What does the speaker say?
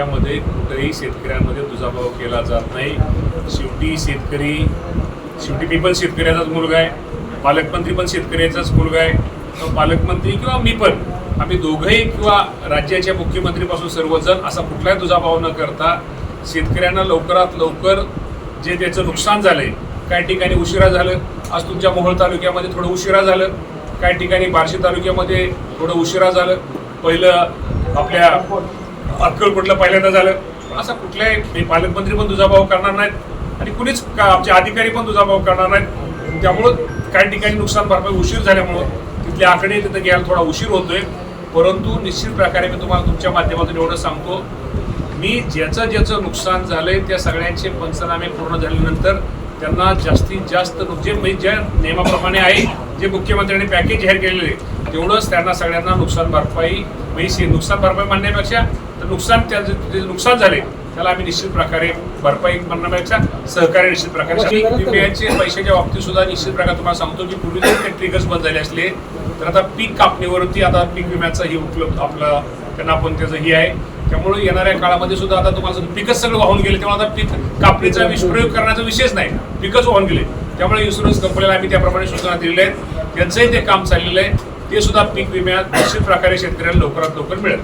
यामध्ये कुठेही शेतकऱ्यांमध्ये दुजाभाव केला जात नाही. शेवटी शेतकरी शेवटी मी पण शेतकऱ्याचाच मुलगा आहे. पालकमंत्री पण शेतकऱ्याचाच मुलगा आहे. पालकमंत्री किंवा मी पण आम्ही दोघंही किंवा राज्याच्या मुख्यमंत्रीपासून सर्वजण असा कुठलाही दुजाभाव न करता शेतकऱ्यांना लवकरात लवकर जे त्याचं नुकसान झालंय काही ठिकाणी उशिरा झालं. आज तुमच्या मोहोळ तालुक्यामध्ये थोडं उशिरा झालं. काही ठिकाणी बार्शी तालुक्यामध्ये थोडं उशिरा झालं. पहिलं आपल्या अक्कलकोटला पहिल्यांदा झालं? असं कुठल्याही हे पालकमंत्री पण दुजाभाव करणार नाहीत आणि कुणीच का आमचे अधिकारी पण दुजाभाव करणार नाहीत. त्यामुळं काही ठिकाणी नुकसान भरपाई उशीर झाल्यामुळं तिथले आकडे तिथं घ्यायला थोडा उशीर होतोय. परंतु निश्चित प्रकारे मी तुम्हाला तुमच्या माध्यमातून एवढं सांगतो मी ज्याचं ज्याचं नुकसान झालंय त्या सगळ्यांचे पंचनामे पूर्ण झाल्यानंतर त्यांना जास्तीत जास्त जे म्हणजे ज्या नियमाप्रमाणे आहे जे मुख्यमंत्र्यांनी पॅकेज जाहीर केलेले आहे, तेवढंच त्यांना सगळ्यांना नुकसान भरपाई म्हणजे नुकसान भरपाई म्हणण्यापेक्षा तर नुकसान त्याचं जे नुकसान झाले त्याला आम्ही निश्चित प्रकारे भरपाई म्हणण्यापेक्षा सहकार्य निश्चित प्रकारे. विम्याचे पैशाच्या बाबतीत सुद्धा निश्चित प्रकारे तुम्हाला सांगतो की पूर्वी जर ते ट्रिगर्स बंद झाले असले तर आता पीक कापणीवरती आता पीक विम्याचं हे उपलब्ध आपलं त्यांना पण त्याचं हे आहे. त्यामुळे येणाऱ्या काळामध्ये सुद्धा आता तुम्हाला पिकच सगळं वाहून गेले त्यामुळे आता पीक कापणीचा विष प्रयोग करण्याचा विषयच नाही. पिकच वाहून गेले. त्यामुळे इन्शुरन्स कंपनीला आम्ही त्याप्रमाणे सूचना दिलेल्या आहेत. त्यांचंही ते काम चाललेलं आहे. ते सुद्धा पीक विम्यात निश्चित प्रकारे शेतकऱ्यांना लवकरात लवकर मिळेल.